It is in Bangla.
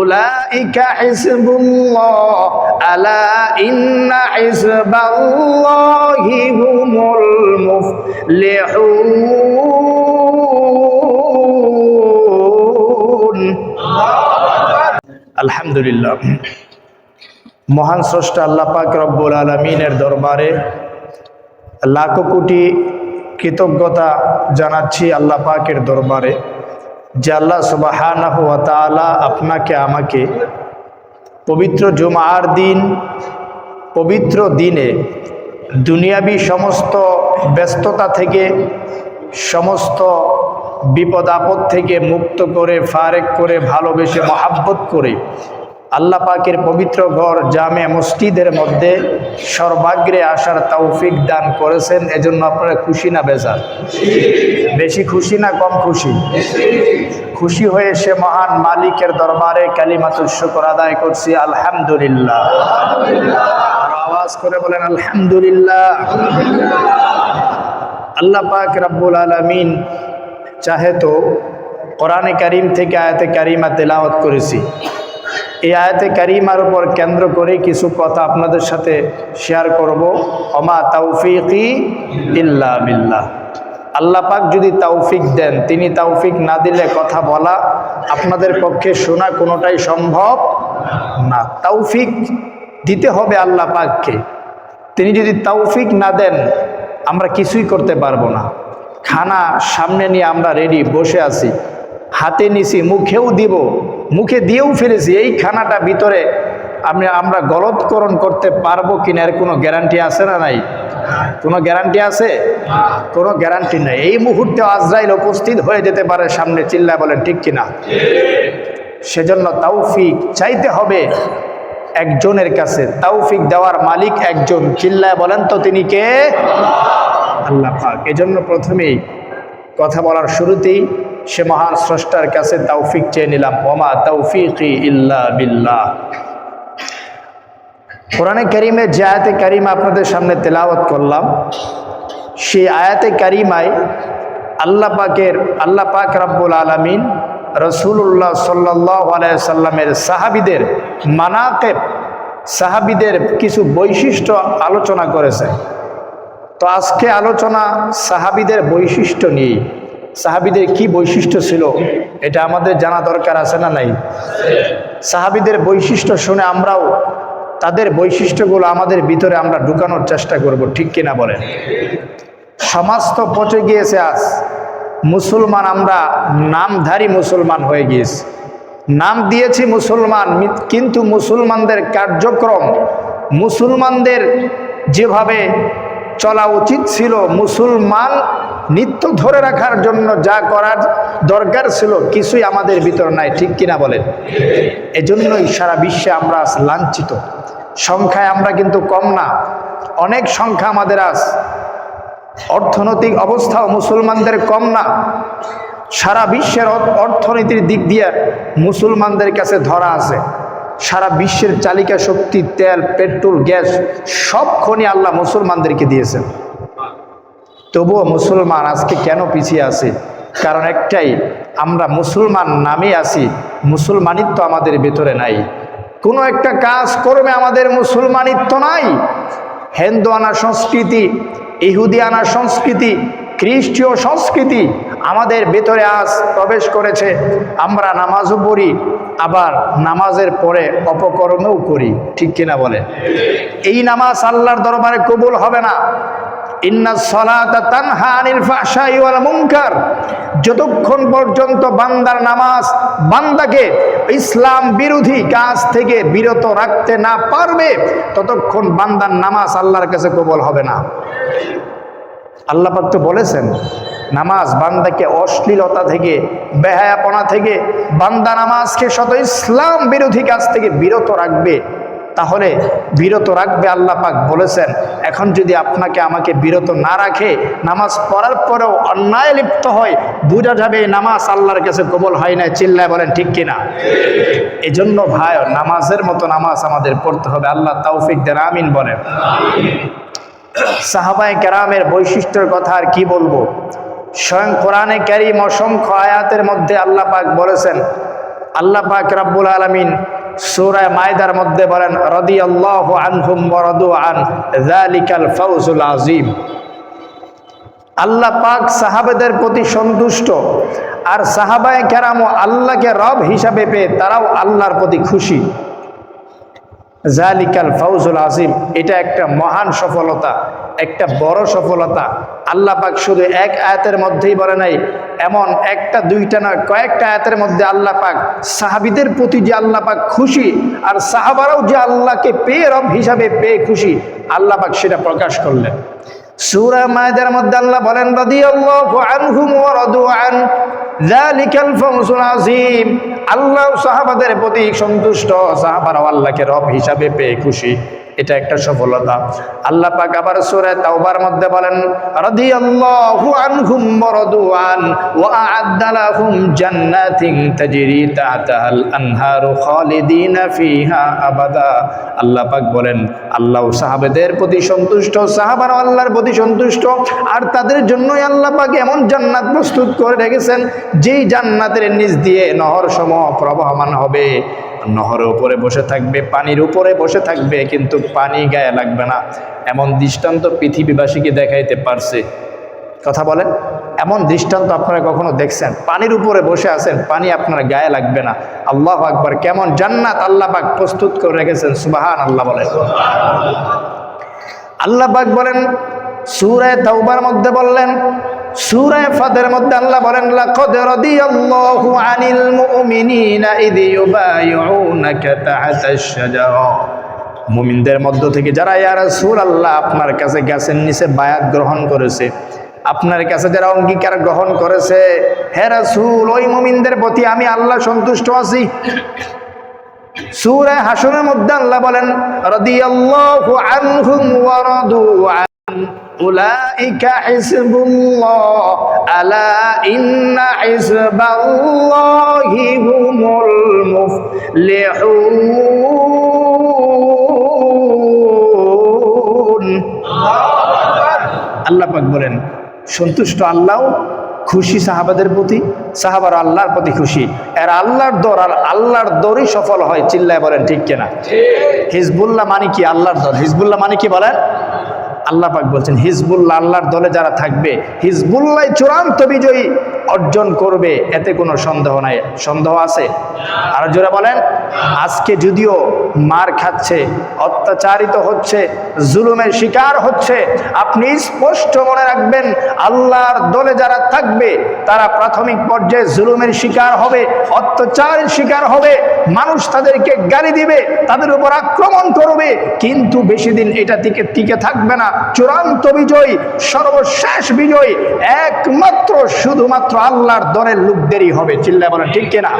উলাইকা হিসবুল্লাহ, আলা ইন্না হিসবাল্লাহি হুমুল মুফলিহুন। আলহামদুলিল্লাহ। মহান স্রষ্টা আল্লাহ পাক রব্বুল আলমিনের দরবারে লাখো কোটি কৃতজ্ঞতা জানাচ্ছি আল্লাহ পাকের দরবারে। যে আল্লাহ তাআলা আপনাকে, আমাকে পবিত্র জুমার দিন, পবিত্র দিনে দুনিয়াবি সমস্ত ব্যস্ততা থেকে, সমস্ত বিপদ আপদ থেকে মুক্ত করে, ফারেক করে, ভালোবেসে, মহাব্বত করে আল্লাহ পাকের পবিত্র ঘর জামে মসজিদের মধ্যে সর্বাগ্রে আসার তৌফিক দান করেছেন। এজন্য আপনারা খুশি না বেজার? বেশি খুশি না কম খুশি? খুশি হয়ে সে মহান মালিকের দরবারে কালিমাতুল শুকর আদায় করছি, আলহামদুলিল্লাহ। আর আওয়াজ করে বলেন, আলহামদুলিল্লাহ। আল্লাহ পাক রাব্বুল আলামিন চাহে তো কোরআনে কারিম থেকে আয়াতে কারিমা তেলাওয়াত করেছি। এই আয়াতে কারিমার উপর কেন্দ্র করে কিছু কথা আপনাদের সাথে শেয়ার করব। অমা তাওফিকি ইল্লা বিল্লাহ। আল্লাহ পাক যদি তৌফিক দেন, তিনি তৌফিক না দিলে কথা বলা আপনাদের পক্ষে শোনা কোনোটাই সম্ভব না। তৌফিক দিতে হবে আল্লাহ পাককে। তিনি যদি তৌফিক না দেন, আমরা কিছুই করতে পারব না। খানা সামনে নিয়ে আমরা রেডি বসে আছি। হাতে নিছি, মুখেও দিব। মুখে দিয়েও ফেলেছি, এই খানাটা ভিতরে আমি আমরা গলতকরণ করতে পারব কিনা এর কোনো গ্যারান্টি আছে না নাই? কোনো গ্যারান্টি আছে? কোনো গ্যারান্টি নাই। এই মুহূর্তে আজরাইল উপস্থিত হয়ে যেতে পারে, সামনে চিল্লা বলেন, ঠিক কিনা? সেজন্য তৌফিক চাইতে হবে একজনের কাছে। তৌফিক দেওয়ার মালিক একজন। চিল্লায় বলেন তো তিনি কে? আল্লাহ এজন্য প্রথমেই কথা বলার শুরুতেই সে মহান স্রষ্টার কাছে তৌফিক চেয়ে নিলাম। ওমা তৌফিকি ইল্লা বিল্লাহ। কোরআনে করিমে যে আয়াতে কারিমা আপনাদের সামনে তেলাওয়াত করলাম, সেই আয়াতে কারিমায় আল্লাহ পাকের, আল্লাহ পাক রাব্বুল আলমিন রসুল্লাহ সাল্লাহ আলাইসাল্লামের সাহাবিদের মানাকেব সাহাবিদের কিছু বৈশিষ্ট্য আলোচনা করেছে তো আজকে আলোচনা সাহাবিদের বৈশিষ্ট্য নিয়ে সাহাবিদের কি বৈশিষ্ট্য ছিল? এটা আমাদের জানা দরকার আছে না নাই? সাহাবিদের বৈশিষ্ট্য শুনে আমরাও তাদের বৈশিষ্ট্যগুলো আমাদের ভিতরে আমরা ঢুকানোর চেষ্টা করব, ঠিক কিনা বলেন? সমাজ তো পচে গিয়েছে আজ। মুসলমান আমরা নামধারী মুসলমান হয়ে গিয়েছি। নাম দিয়েছি মুসলমান, কিন্তু মুসলমানদের কার্যক্রম, মুসলমানদের যেভাবে চলা উচিত ছিল, মুসলমান নিত্য ধরে রাখার জন্য যা করার দরকার ছিল, কিছুই আমাদের ভিতর নাই, ঠিক কিনা বলেন? এজন্যই সারা বিশ্বে আমরা আজ লাঞ্ছিত। সংখ্যায় আমরা কিন্তু কম না, অনেক সংখ্যা আমাদের আজ অর্থনৈতিক অবস্থাও মুসলমানদের কম না। সারা বিশ্বের অর্থনীতির দিক দিয়ে মুসলমানদের কাছে ধরা আছে। সারা বিশ্বের চালিকা শক্তি, তেল, পেট্রোল, গ্যাস, সব খনি আল্লাহ মুসলমানদেরকে দিয়েছেন। তবুও মুসলমান আজকে কেন পিছিয়ে আছে? কারণ একটাই, আমরা মুসলমান নামে আছি, মুসলমানিত্ব আমাদের ভেতরে নাই। কোনো একটা কাজ করবে আমাদের মুসলমানিত্ব নাই। হিন্দু আনা সংস্কৃতি, ইহুদি আনা সংস্কৃতি, খ্রিস্টীয় সংস্কৃতি আমাদের ভেতরে আজ প্রবেশ করেছে। আমরা নামাজও পড়ি, আবার নামাজের পরে অপকর্মেও করি। ঠিক কিনা বলে এই নামাজ আল্লাহর দরবারে কবুল হবে না। যতক্ষণ পর্যন্ত বান্দার নামাজ বান্দাকে ইসলাম বিরোধী কাজ থেকে বিরত রাখতে না পারবে, ততক্ষণ বান্দার নামাজ আল্লাহর কাছে কবল হবে না। আল্লাহ পাক তো বলেছেন, নামাজ বান্দাকে অশ্লীলতা থেকে, বেহায়াপনা থেকে, বান্দা নামাজকে শত ইসলাম বিরোধী কাজ থেকে বিরত রাখবে তাহলে বিরত রাখবে আল্লাহ পাক বলেছেন, এখন যদি আপনাকে আমাকে বিরত না রাখে, নামাজ পড়ার পরেও অন্যায় লিপ্ত হয়, বুঝা যাবে নামাজ আল্লাহর কাছে কবল হয় না চিল্লায় বলেন ঠিক কিনা? এজন্য ভাই, নামাজের মতো নামাজ আমাদের পড়তে হবে, আল্লাহ তৌফিক দেন, আমিন বলেন। সাহাবাই কেরামের বৈশিষ্ট্যের কথা আর কি বলব? স্বয়ং কোরআনে ক্যারিম অসংখ্য আয়াতের মধ্যে আল্লাহ পাক বলেছেন, আল্লাহ পাক রাব্বুল আলামিন সূরা মায়দার মধ্যে বলেন রদি আনহুম ওয়া রাদু আন জালিকাল ফৌজুল আজিম আল্লাহ পাক সাহাবেদের প্রতি সন্তুষ্ট। আর সাহাবায় কেরামও আল্লাহকে রব হিসাবে পেয়ে তারাও আল্লাহর প্রতি খুশি। জালিকাল ফাউজুল আজিম এটা একটা মহান সফলতা, একটা বড় সফলতা। আল্লাহ পাক শুধু এক আয়াতের মধ্যেই বলে নাই, এমন একটা, দুইটা না কয়েকটা আয়াতের মধ্যে আল্লাহ পাক সাহাবিদের প্রতি যে আল্লাহ পাক খুশি আর সাহাবারাও যে আল্লাহকে পেয়ে রব হিসাবে পেয়ে খুশি, আল্লাহ পাক সেটা প্রকাশ করলেন। সূরা মায়েদের মধ্যে আল্লাহ বলেন, রাদিয়াল্লাহু আনহুম ওয়া রাদু আন যালিকাল ফাউজুল আযীম। আল্লাহ সাহাবাদের প্রতি সন্তুষ্ট সাহাবারা আল্লাহকে রব হিসাবে পেয়ে খুশি। এটা একটা সফলতা। আল্লাহ পাক আবার সূরা তাওবার মধ্যে বলেন, রাদিয়াল্লাহু আনহুম ওয়া রাদু আন ওয়া আ'আদ্দা লাহুম জান্নাতিন তাজরি তাহতাহাল আনহারু খালিদিনা ফিহা আবাদা। আল্লাহ পাক বলেন, আল্লাহ সাহাবেদের প্রতি সন্তুষ্ট, সাহাবারা আল্লাহর প্রতি সন্তুষ্ট, আর তাদের জন্যই আল্লাহ পাক এমন জান্নাত প্রস্তুত করে রেখেছেন, যেই জান্নাতের নিচ দিয়ে নহর সম প্রবাহমান হবে। নহরের উপরে বসে থাকবে, পানির উপরে বসে থাকবে, কিন্তু পানি গায়ে লাগবে না। এমন দৃষ্টান্ত পৃথিবীবাসীকে দেখাইতে পারছে। কথা বলেন, এমন দৃষ্টান্ত আপনারা কখনো দেখছেন? পানির উপরে বসে আছেন, পানি আপনার গায়ে লাগবে না। আল্লাহ আকবার, কেমন জান্নাত আল্লাহ পাক প্রস্তুত করে রেখেছেন সুবাহান আল্লাহ বলেন। আল্লাহ পাক বলেন, সূরা তাওবার মধ্যে বললেন সূরা ফাদের মধ্যে আল্লাহ বলেন, লাকাদ রাদিয়াল্লাহু আনিল মুমিনিনা ইদ ইউবাইউনাকা তাহতাশ শাজারা মুমিনদের মধ্য থেকে যারা, ইয়া রাসূলুল্লাহ, আপনার কাছে গাছের নিচে বায়াত গ্রহণ করেছে। আপনার কাছে যারা অঙ্গীকার গ্রহণ করেছে, হে রাসূল, ওই মুমিনদের প্রতি আমি আল্লাহ সন্তুষ্ট আছি। সূরা হাসরের মধ্যে আল্লাহ বলেন, রাদিয়াল্লাহু আনহুম ওয়া রাদু আন উলাইকা হিজবুল্লাহ আলা ইন্না হিজবাল্লাহি হুমুল মুফলিহুন। আল্লাহ পাক বলেন সন্তুষ্ট আল্লাহ খুশি সাহাবাদের প্রতি সাহাবার আল্লাহর প্রতি খুশি। এর আল্লাহর দর আর আল্লাহর দরই সফল হয় চিল্লায় বলেন ঠিক কিনা? হিজবুল্লাহ মানে কি? আল্লাহর দর। হিজবুল্লাহ মানে কি বলেন? আল্লাহ পাক বলছেন হিজবুল্লাহ আল্লাহর দলে যারা থাকবে হিজবুল্লাহ চূড়ান্ত বিজয়ী। অর্জন করবে, এতে কোনো সন্দেহ নাই। সন্দেহ আছে? আর জোরে বলেন। আজকে যদিও মার খাচ্ছে, অত্যাচারিত হচ্ছে, জুলুমের শিকার হচ্ছে, আপনি স্পষ্ট মনে রাখবেন, আল্লাহর দলে যারা থাকবে, তারা প্রাথমিক পর্যায়ে জুলুমের শিকার হবে, অত্যাচারের শিকার হবে, মানুষ তাদেরকে গালি দিবে, তাদের উপর আক্রমণ করবে, কিন্তু বেশি দিন এটা টিকে টিকে থাকবে না। চূড়ান্ত বিজয়, সর্বশেষ বিজয়, একমাত্র, শুধুমাত্র আল্লাহর দলের লোকদেরই হবে। চিল্লা বলেন ঠিক কিনা?